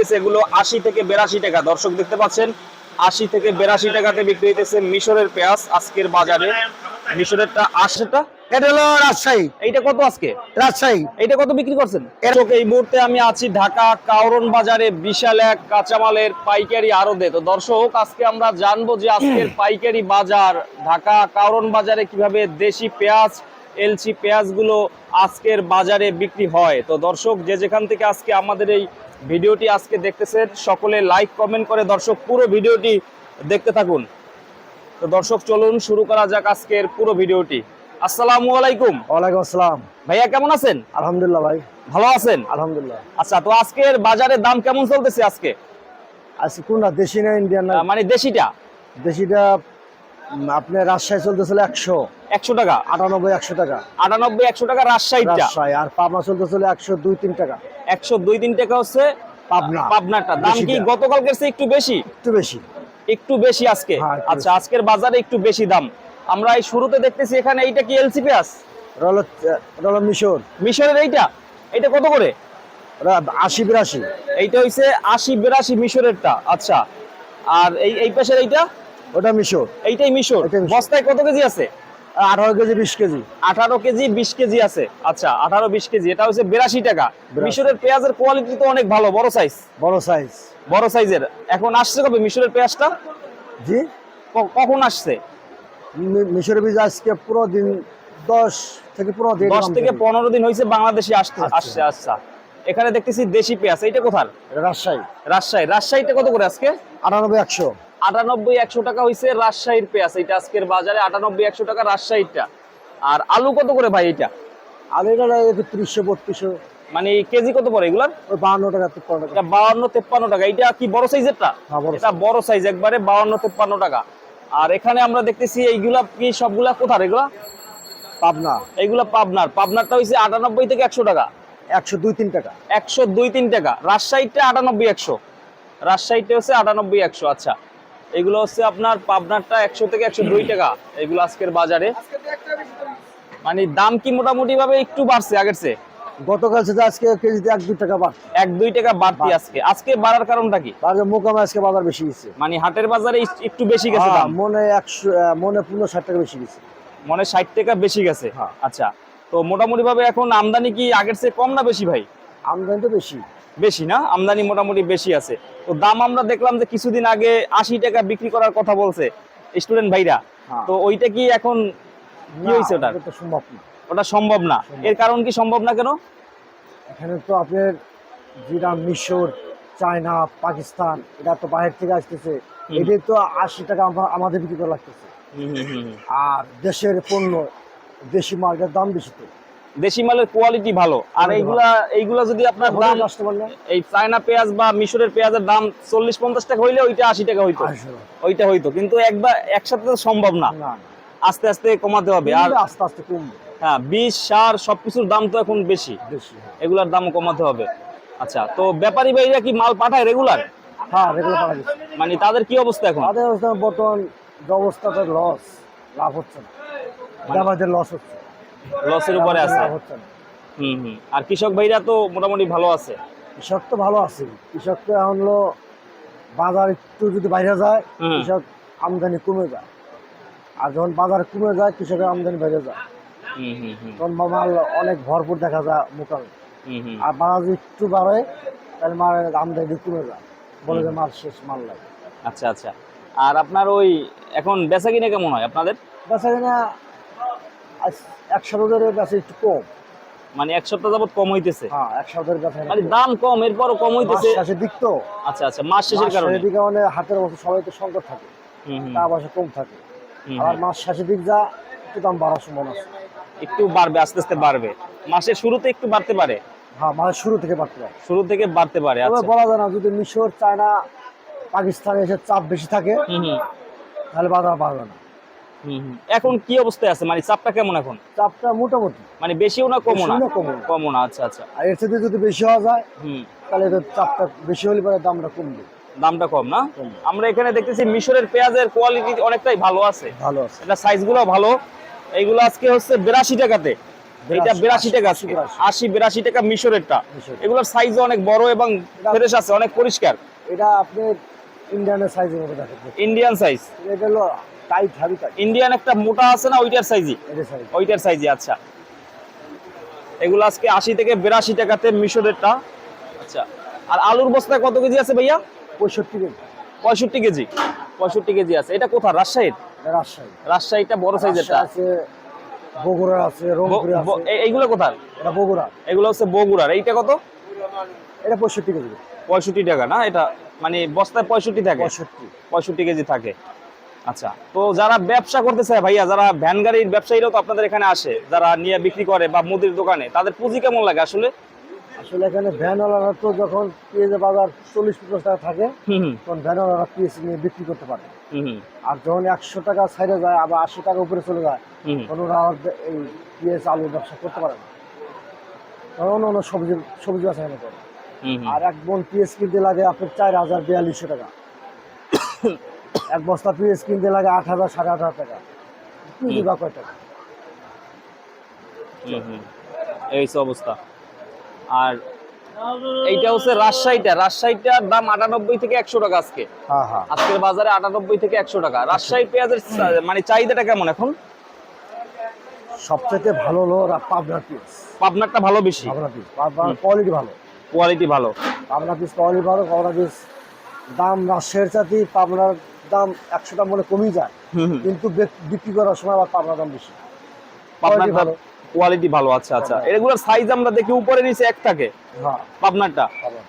হইতেছে এগুলো আশি থেকে বেরাশি টাকা। দর্শক দেখতে পাচ্ছেন আশি থেকে বেরাশি টাকাতে বিক্রি হইতেছে মিশরের পেঁয়াজ আজকের বাজারে। মিশরেরটা আশিটা? এটা হলো রাজশাহী। এইটা কত আজকে? রাজশাহী। এইটা কত বিক্রি করছেন? দর্শক, এই মুহূর্তে আমি আছি ঢাকা কাউরন বাজারে বিশাল এক কাঁচামালের পাইকারি আড়তে। তো দর্শক আজকে আমরা জানব যে আজকের পাইকারি বাজার ঢাকা কাউরন বাজারে কীভাবে দেশি পেঁয়াজ এলচি পেঁয়াজগুলো আজকের বাজারে বিক্রি হয়। তো দর্শক যে যেখান থেকে আজকে আমাদের এই ভিডিওটি আজকে দেখতেছেন সকলে লাইক কমেন্ট করে দর্শক পুরো ভিডিওটি দেখতে থাকুন। তো দর্শক চলুন শুরু করা যাক আজকের পুরো ভিডিওটি। আসসালামু আলাইকুম। ওয়ালাইকুম আসসালাম। ভাইয়া কেমন আছেন? আলহামদুলিল্লাহ ভাই। ভালো আছেন? আলহামদুলিল্লাহ। আচ্ছা তো আজকের বাজারের দাম কেমন চলতেছে আজকে? আজকে কোনটা দেশি না ইন্ডিয়ান না? মানে দেশিটা? দেশিটা আপনার রাজশাহী চলতেছিল একশো। একশো টাকা? আটানব্বই একশো টাকা। আটানব্বই একশো টাকা রাজশাহীটা রাজশাহী আর পাবনা চলতেছিল একশো দুই তিন টাকা। একশো দুই তিন টাকা হচ্ছে পাবনা। পাবনারটা দাম কি গতকালকের চেয়ে একটু বেশি? একটু বেশি। একটু বেশি আজকে? হ্যাঁ, আচ্ছা আজকের বাজারে একটু বেশি দাম। আমরা এই শুরুতে দেখতেছি এখানে এইটা কি এলসি পেঁয়াজ হলো মিশর মিশরের এইটা? এইটা কত করে? আশি বিরাশি। এইটা হইছে আশি বিরাশি মিশরেরটা আচ্ছা আর এই এই পাশের এইটা? ওটা মিশর এইটাই মিশর। বস্তায় কত কেজি আছে? আঠারো কেজি বিশ কেজি। আঠারো কেজি বিশ কেজি আছে। আচ্ছা আঠারো বিশ কেজি এটা হচ্ছে বিরাশি টাকা। মিশরের পেঁয়াজের কোয়ালিটি তো অনেক ভালো বড় সাইজ বড় সাইজ বড় সাইজের এখন আসছে কবে মিশরের পেঁয়াজটা? জি? কখন আসছে? মিশরের বীজ আজকে পুরো দিন দশ থেকে পনেরো দিন দশ থেকে পনেরো দিন হয়েছে বাংলাদেশে আসতে আচ্ছা। আসছে আচ্ছা। এখানে দেখতেছি দেশি পেঁয়াজ এইটা কোথার? রাজশাহী। রাজশাহী। রাজশাহীটা কত করে আজকে? আটানব্বই একশো। আটানব্বই একশো টাকা হয়েছে রাজশাহীর পেঁয়াজ। এটা আজকের বাজারে আটানব্বই একশো টাকা রাজশাহীরটা। আর আলু কত করে ভাই এটা আর এটা একত্রিশশো বত্রিশশো। মানে কেজি কত পড়ে এগুলার? বাহান্ন টাকা তিপ্পান্ন টাকা। এটা বাউান্ন তেপ্পান্ন টাকা। এটা কি বড় সাইজেরটা? হ্যাঁ, এটা বড় সাইজ একবারে বাউান্ন তেপ্পান্ন টাকা। আর এখানে আমরা দেখতেছি এইগুলা কি সবগুলা কোথার এগুলা? পাবনা। এইগুলা পাবনার। পাবনারটা হয়েছে আটানব্বই থেকে একশো টাকা। একশো দুই তিন টাকা। একশো দুই তিন টাকা। রাজশাহীটা আটানব্বই একশো। রাজশাহীটা হচ্ছে আটানব্বই একশো। আচ্ছা। এগুলো হচ্ছে আপনার পাবনারটা একশো থেকে একশো দুই টাকা। এগুলো আজকের বাজারে। মানে দাম কি মোটামুটি ভাবে একটু বাড়ছে আগের চেয়ে? গতকাল সাথে আজকে কেজিতে এক দুই টাকা বাড় এক দুই টাকা বাড়তি আজকে। আজকে বাড়ার কারণটা কি? বাজার মোকামে আজকে বাজার বেশি গেছে। মানে হাটের বাজারে একটু বেশি গেছে হ্যাঁ, দাম? মনে একশো মনে পনেরো ষাট টাকা বেশি গেছে। মনে ষাট টাকা বেশি গেছে? হ্যাঁ। আচ্ছা। তো মোটামুটি ভাবে এখন আমদানি কি আগের চেয়ে কম না বেশি ভাই? আমদানি তো বেশি। বেশি না? আমদানি মোটামুটি বেশি আছে। তো দাম আমরা দেখলাম যে কিছুদিন আগে আশি টাকা বিক্রি করার কথা বলছে স্টুডেন্ট ভাইরা। হ্যাঁ। তো ওইটা কি এখন কি হয়েছে ওটা? সম্ভব না। ওটা সম্ভব না। এর কারণ কি সম্ভব না কেন? এখানে তো আপনার যেটা মিশর চায়না পাকিস্তান এটা তো বাইরে থেকে আসতেছে। এটাই তো আশি টাকা আমাদের বিক্রি করা লাগতেছে। আর দেশের পণ্য দেশি মালটার দাম বেশি তো। দেশি মালের কোয়ালিটি ভালো। আর এইগুলা এইগুলা যদি আপনার দাম এই চায়না পেঁয়াজ বা মিশরের পেঁয়াজের দাম চল্লিশ পঞ্চাশ টাকা হইলে ওইটা আশি টাকা হইতো। ওইটা হইতো। কিন্তু একবার একসাথে তো সম্ভব না। আস্তে আস্তে কমাতে হবে। আর আস্তে আস্তে কমবে। হ্যাঁ বীজ সার সবকিছুর দাম তো এখন বেশি। বেশি হ্যাঁ। এগুলার দাম কমাতে হবে। আচ্ছা তো ব্যাপারী ভাইরা কি মাল পাঠায় রেগুলার হ্যাঁ রেগুলার গেছে মানে তাদের কি অবস্থা এখন? তাদের অবস্থা বর্তমান অবস্থাটা লস লাভ হচ্ছে না। আমাদের লস হচ্ছে। লসের উপরে আছে। হুম হুম। আর কৃষক ভাইরা তো মোটামুটি ভালো আছে। কৃষক তো ভালো আছে। কৃষক তো এখন হলো বাজার একটু যদি বাইরে যায় কৃষক আমদানি কমে যায়। আর যখন বাজার কমে যায় কৃষকের আমদানি বাইরে যায়। তখন মাল অনেক ভরপুর দেখা যায় হুম আর বাজার যদি একটু বাড়ে তাহলে মাল আমদানি কমে যায়। বলে যে মাল শেষ মাল লাগে আচ্ছা আচ্ছা। আর আপনার ওই এখন বেচা কিনে কেমন হয় আপনাদের? বেচা কিনা এক সপ্তাহের বেচা একটু কম। মানে এক সপ্তাহ যাবত কম হইতেছে? হ্যাঁ এক সপ্তাহের কিনা মানে দাম কম এরপরও কম হইতেছে? শেষের দিক তো। আচ্ছা আচ্ছা মাস শেষের কারণে? শেষের দিকে মানে হাতের অবস্থা সবাই তো সংকট থাকে। টাকা পয়সা কম থাকে। হুম। মাস শেষের দিক যা একটু দাম বাড়ার সম্ভাবনা আছে। একটু বাড়বে আস্তে আস্তে বাড়বে। মাসের শুরুতে একটু বাড়তে পারে? হ্যাঁ মাসের শুরু থেকে বাড়তে পারে। শুরু থেকে বাড়তে পারে আচ্ছা। বলা যায় না যদি মিশর চায়না পাকিস্তানে এসে চাপ বেশি থাকে তাহলে বাজার বাড়বে না। এখন কি অবস্থায় আছে? মানে চাপটা কেমন এখন? চাপটা মোটামুটি। মানে বেশিও না কমও না? কমও না। আচ্ছা আচ্ছা। আর এর থেকে যদি বেশি হওয়া যায় হুম। তাহলে চাপটা বেশি হলে পরে দামটা কমবে। দামটা কম না। আমরা এখানে দেখতেছি মিশরের পেঁয়াজের কোয়ালিটি অনেকটাই ভালো আছে। ভালো আছে। এটা সাইজগুলো ভালো। এইগুলো আজকে হচ্ছে বিরাশি টাকাতে। এটা বিরাশি টাকা আছে। আশি বিরাশি টাকা মিশরেরটা। মিশর। এগুলোর সাইজ অনেক বড় এবং ফ্রেশ আছে অনেক পরিষ্কার। এটা আপনি ইন্ডিয়ানের সাইজের মতো ইন্ডিয়ান সাইজ এটা হলো টাইট হাবি টাইট ইন্ডিয়ান একটা মোটা আছে না ওইটার সাইজই? সাইজ। ওইটার সাইজে আচ্ছা। এগুলো আজকে আশি থেকে বিরাশি টাকাতে মিশরেরটা আচ্ছা আর আলুর বস্তায় কত কেজি আছে ভাইয়া? পঁয়ষট্টি কেজি। পঁয়ষট্টি কেজি। পঁয়ষট্টি কেজি আছে। এটা কোথা রাজশাহীর? রাজশাহী। রাজশাহীটা বড় সাইজেরটা আছে বগুড়া আছে রংপুরে আছে। এইগুলো কোথার এটা বগুড়া। এগুলো হচ্ছে বগুড়ার। এইটা কত? এটা পঁয়ষট্টি কেজি। পঁয়ষট্টি টাকা না? এটা মানে বস্তায় পঁয়ষট্টি থাকে? পঁয়ষট্টি। পঁয়ষট্টি কেজি থাকে। আচ্ছা তো যারা ব্যবসা করতে চায় ভাইয়া যারা ভ্যান গাড়ির ব্যবসায়ীরাও তো আপনাদের এখানে আসে যারা নিয়ে বিক্রি করে বা মুদির দোকানে তাদের পুঁজি কেমন লাগে আসলে? আসলে এখানে ভ্যানওয়ালারা তো যখন পেঁয়াজের বাজার চল্লিশ পঞ্চাশ টাকা থাকে তখন ভ্যানওয়ালারা পেঁয়াজ নিয়ে বিক্রি করতে পারে। আর যখন একশো টাকা সাইডে যায় আবার আশি টাকা উপরে চলে যায় তখন ওরা এই পেঁয়াজ আলুর ব্যবসা করতে পারে না। তখন অন্য সবজি সবজি ব্যবসা করে। আর এক বোন পেঁয়াজ কিনতে লাগে আপনার চার হাজার বিয়াল্লিশশো টাকা। এক বস্তা পেঁয়াজ কিনতে লাগে আট হাজার সাড়ে আট হাজার টাকা। কেজি বা কয় টাকা। এই অবস্থা। আর এইটা হচ্ছে রাজশাহীটা। রাজশাহীটার দাম আটানব্বই থেকে একশো টাকা আজকে। হ্যাঁ হ্যাঁ। আজকের বাজারে আটানব্বই থেকে একশো টাকা। রাজশাহী পেঁয়াজের মানে চাহিদাটা কেমন এখন? সবচেয়ে ভালো হলো পাবনার পিস পাবনারটা ভালো বেশি? পাবনা পিস পাবনার কোয়ালিটি ভালো। কোয়ালিটি ভালো। পাবনা পিস কোয়ালিটি ভালো পাবনা পিস দাম রাজশাহীর চাতি পাবনার দাম একশো টাকা মনে কমই যায়। কিন্তু বিক্রি করার সময় আবার পাবনার দাম বেশি। পাবনার ভালো। কোয়ালিটি ভালো আচ্ছা আচ্ছা। এগুলোর সাইজ আমরা দেখি উপরে নিচে এক থাকে হ্যাঁ। পাবনারটা।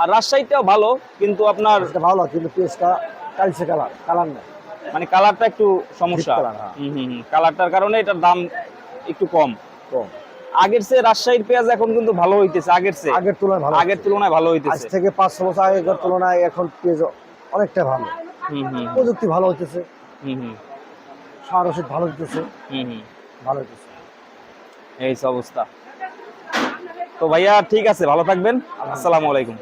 আর রাজশাহীটাও ভালো কিন্তু আপনার ভালো কিন্তু পেঁয়াজটা কালচে কালার কালার নেই। মানে কালারটা একটু সমস্যা। হ্যাঁ। কালারটার কারণে এটার দাম একটু কম। কম। আগের চেয়ে রাজশাহীর পেঁয়াজ এখন কিন্তু ভালো হইতেছে আগের চেয়ে। আগের তুলনায় ভালো আগের তুলনায় ভালো আজ হইতেছে। থেকে পাঁচ বছর আগেকার তুলনায় এখন পেঁয়াজ অনেকটা ভালো। প্রযুক্তি ভালো হইতেছে। হুম হুম। সার ওষুধ ভালো হইতেছে। হুম হুম। ভালো হইতেছে। এই অবস্থা। তো ভাইয়া ঠিক আছে ভালো থাকবেন। আসসালামু আলাইকুম।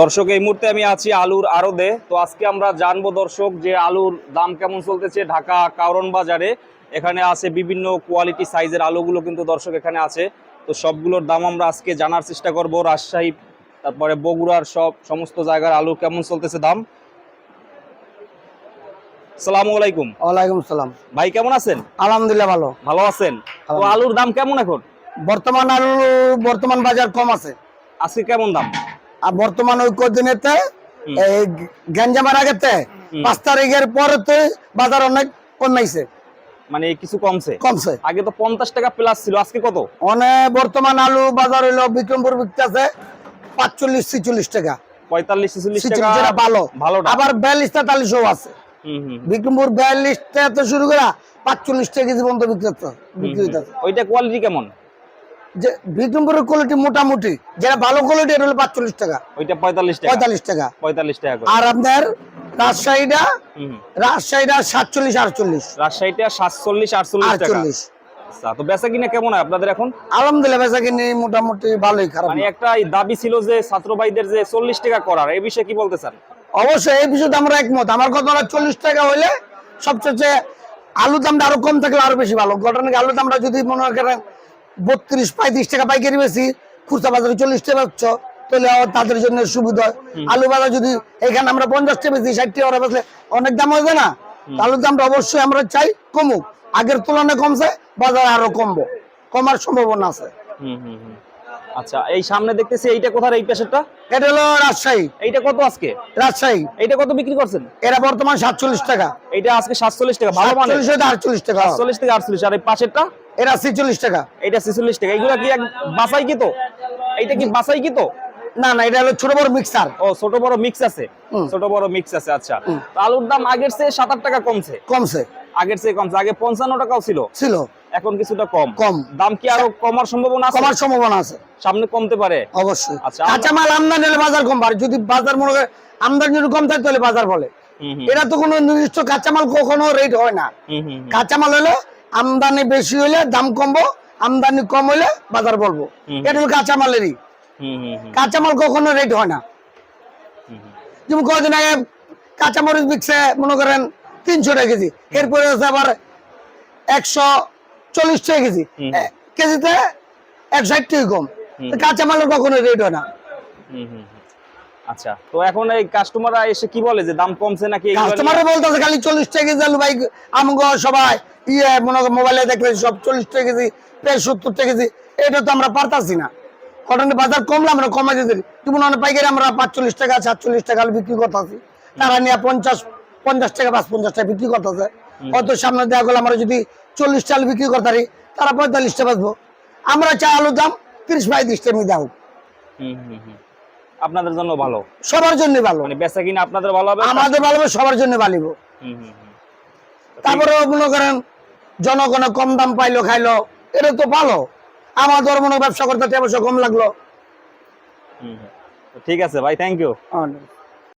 দর্শক এই মুহূর্তে আমি আছি আলুর আড়দে তো আজকে আমরা জানব দর্শক যে আলুর দাম কেমন চলতেছে ঢাকা কারণ বাজারে। এখানে আছে বিভিন্ন কোয়ালিটি সাইজের আলুগুলো কিন্তু দর্শক এখানে আছে। তো সবগুলোর দাম আমরা আজকে জানার চেষ্টা করব রাজশাহী তারপরে বগুড়ার সব সমস্ত জায়গার আলু কেমন চলতেছে দাম? সালামু আলাইকুম। ওয়ালাইকুম সালাম। ভাই কেমন আছেন? আলহামদুলিল্লাহ ভালো। ভালো আছেন? তো আলুর দাম কেমন এখন? বর্তমান আলু বর্তমান বাজার কম আছে। আজকে কেমন দাম? আর বর্তমান ওই কদিনেতে এই গ্যাঞ্জামের আগেতে পাঁচ তারিখের পরেতে বাজার অনেক কমাইছে মানে কিছু কমছে? কমছে। আগে তো পঞ্চাশ টাকা প্লাস ছিল আজকে কত? অনেক বর্তমান আলু বাজার হইল বিক্রমপুর বিকতেছে পাঁচচল্লিশ ছিচল্লিশ টাকা। পঁয়তাল্লিশ ছেচল্লিশ টাকা ছিচল্লিশ ভালো। আবার বিয়াল্লিশ তেতাল্লিশও আছে। হুম হুম বিক্রমপুর বিয়াল্লিশ থেকে শুরু করে পাঁচচল্লিশ টাকা কেজি পর্যন্ত বিক্রি হচ্ছে বিক্রি হইতেছে। ওইটা কোয়ালিটি কেমন? যে বিক্রমপুরের কোয়ালিটি মোটামুটি যেটা ভালো কোয়ালিটি এটা হলো পাঁচচল্লিশ টাকা। ওইটা পঁয়তাল্লিশ টাকা? পঁয়তাল্লিশ টাকা। পঁয়তাল্লিশ টাকা আর আপনার রাজশাহীটা। রাজশাহীটা সাতচল্লিশ আটচল্লিশ। রাজশাহীটা সাতচল্লিশ আটচল্লিশ আটচল্লিশ। আচ্ছা তো বেচা কিনা কেমন হয় আপনাদের এখন? আলহামদুলিল্লাহ বেচা কিনি মোটামুটি ভালোই খারাপ মানে একটা দাবি ছিল যে ছাত্র ভাইদের যে চল্লিশ টাকা করার এই বিষয়ে কি বলতে চান অবশ্যই এই বিষয়ে আমরা একমত। আমার কথা হলো চল্লিশ টাকা হইলে সবচেয়ে আলু দামটা আরও কম থাকলে আরও বেশি ভালো। ঘটনা দামটা যদি মনে করেন বত্রিশ পঁয়ত্রিশ টাকা পাইকারি বেশি খুচরা বাজারে চল্লিশ টাকা পাচ্ছ তাহলে তাদের জন্য সুবিধা হয়। আলু বাজার যদি এখানে আমরা পঞ্চাশ টাকা বেশি ষাট টাকা অনেক দাম হয়ে যায় না আলুর দামটা অবশ্যই আমরা চাই কমুক। আগের তুলনায় কমছে বাজারে আরও কমবো কমার সম্ভাবনা আছে। আচ্ছা এই সামনে দেখতেছি এইটা কোথার এই পেশাটা এটা হলো রাজশাহী। এইটা কত আজকে? রাজশাহী। এইটা কত বিক্রি করছেন? এরা বর্তমান সাতচল্লিশ টাকা। এইটা আজকে সাতচল্লিশ টাকা ভালো মানে আটচল্লিশ টাকা। সাতচল্লিশ থেকে আটচল্লিশ আর এই পাশেরটা? এরা ছেচল্লিশ টাকা। ছেচল্লিশ টাকা এগুলো কি বাসাই কি তো? এইটা কি বাসাই কি তো? না না এটা হলো ছোট বড় মিক্সার। ও ছোট বড় মিক্স আছে? ছোট বড় মিক্স আছে আচ্ছা। আলুর দাম আগের চেয়ে সাত আট টাকা কমছে। কমছে। আগের চেয়ে কমছে আগে পঞ্চান্ন টাকাও ছিল। ছিল। এখন কিছুটা কম। কম। দাম কি আরও কমার সম্ভাবনা আছে? কমার সম্ভাবনা আছে। সামনে কমতে পারে। অবশ্যই। আচ্ছা, আমরা- কাঁচামাল আমদানি হলে বাজার কম বাড়ে। যদি বাজার মনে করে আমদানি যদি কম থাকে তাহলে বাজার বলে। এটা তো কোনো নির্দিষ্ট কাঁচামাল কখনো রেট হয় না। কাঁচামাল হলে আমদানি বেশি হলে দাম কমবো আমদানি কম হলে বাজার বলব। এটা হলো কাঁচামালেরই। কাঁচামাল কখনো রেট হয় না। যেমন কদিন আগে কাঁচামরিচ বিকছে মনে করেন তিনশো টাকা কেজি। এরপরে আছে আবার একশো চল্লিশ টাকা কেজি। কেজিতে এক ষাট টাকা কম। কাঁচামালের কখনো রেট হয় না। আচ্ছা তো এখন এই কাস্টমাররা এসে কি বলে যে দাম কমছে নাকি এগুলো বলতেছে খালি চল্লিশ টাকা কেজি আলু ভাই আমগো সবাই ইয়ে মনে মোবাইলে দেখলে সব চল্লিশ টাকা কেজি প্রায় সত্তর টাকা কেজি। এটা তো আমরা পারতাছি না। কটনের বাজার কমলে আমরা কমাই দিতে অনেক পাইকারি আমরা পাঁচচল্লিশ টাকা সাতচল্লিশ টাকা বিক্রি করতেছি। তারা নিয়ে পঞ্চাশ পঞ্চাশ টাকা পাঁচ পঞ্চাশ টাকা বিক্রি করতেছে। অত সামনে দেওয়া গেলে আমরা যদি চল্লিশ চাল বিক্রি করতে পারি তারা পঁয়তাল্লিশ টাকা বাঁচবো। আমরা চাই আলুর দাম তিরিশ পঁয়ত্রিশ টাকা। আপনাদের জন্য ভালো? সবার জন্য ভালো। মানে বেচা কিনা আপনাদের ভালো হবে? আমাদের ভালো হবে, সবার জন্য ভালো। তারপরে মনে করেন জনগণে কম দাম পাইলো খাইলো এটা তো ভালো। আমাদের মনে ব্যবসা করতে টাকা কম লাগল। ঠিক আছে ভাই থ্যাংক ইউ